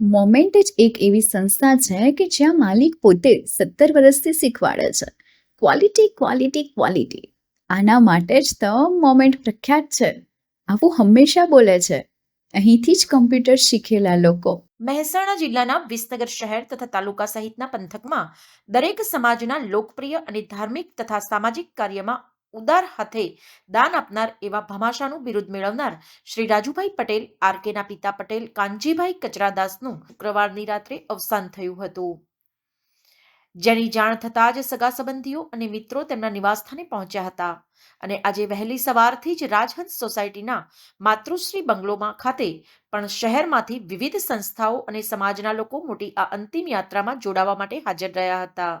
Moment જ એક એવી સંસ્થા છે કે જ્યાં માલિક પોતે સત્તર વર્ષથી શીખવાડે છે. ક્વોલિટી ક્વોલિટી ક્વોલિટી આના માટે જ તો મોમેન્ટ પ્રખ્યાત છે. આવું હંમેશા બોલે છે. અહીંથી જ કમ્પ્યુટર શીખેલા લોકો. મહેસાણા જિલ્લાના વિસનગર શહેર તથા તાલુકા સહિતના પંથકમાં દરેક સમાજના લોકપ્રિય અને ધાર્મિક તથા સામાજિક કાર્યમાં ઉદાર હાથે દાન આપનાર એવા ભમાશાનું બિરુદ મેળવનાર શ્રી રાજુભાઈ પટેલ આરકેના પિતા પટેલ, કાનજીભાઈ કચરાદાસનું શુક્રવારની રાત્રે અવસાન થયું હતું. જેની જાણ થતાં જ સગા સંબંધીઓ અને મિત્રો તેમના નિવાસસ્થાને પહોંચ્યા હતા. અને આજે વહેલી સવારથી જ રાજહંસ સોસાયટીના માતૃશ્રી બંગલોમાં ખાતે પણ શહેરમાંથી વિવિધ સંસ્થાઓ અને સમાજના લોકો મોટી આ અંતિમ યાત્રામાં જોડાવા માટે હાજર રહ્યા હતા.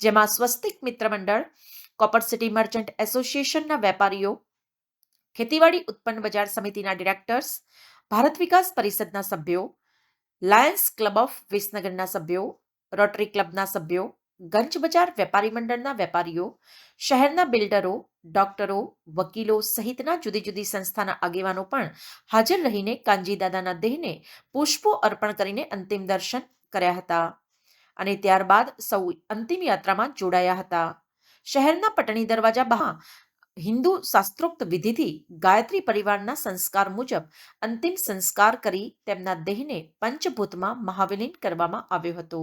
જેમાં સ્વસ્તિક મિત્ર મંડળ કોપર સિટી મર્ચન્ટ એસોસિએશનના વેપારીઓ, ખેતીવાડી ઉત્પન્ન બજાર સમિતિના ડિરેક્ટર્સ, ભારત વિકાસ પરિષદના સભ્યો, લાયન્સ ક્લબ ઓફ વિસનગરના સભ્યો રોટરી ક્લબના સભ્યો, ગંજ બજાર વેપારી મંડળના વેપારીઓ, શહેરના બિલ્ડરો, ડોક્ટરો, વકીલો સહિતના જુદી જુદી સંસ્થાના આગેવાનો પણ હાજર રહીને કાનજીદાદાના દેહને પુષ્પો અર્પણ કરીને અંતિમ દર્શન કર્યા હતા અને ત્યારબાદ સૌ અંતિમ યાત્રામાં જોડાયા હતા. શહેરના પટણી દરવાજા બહાર હિન્દુ શાસ્ત્રોક્ત વિધિથી ગાયત્રી પરિવારના સંસ્કાર મુજબ અંતિમ સંસ્કાર કરી તેમના દેહને પંચભૂતમાં મહાવિલીન કરવામાં આવ્યો હતો.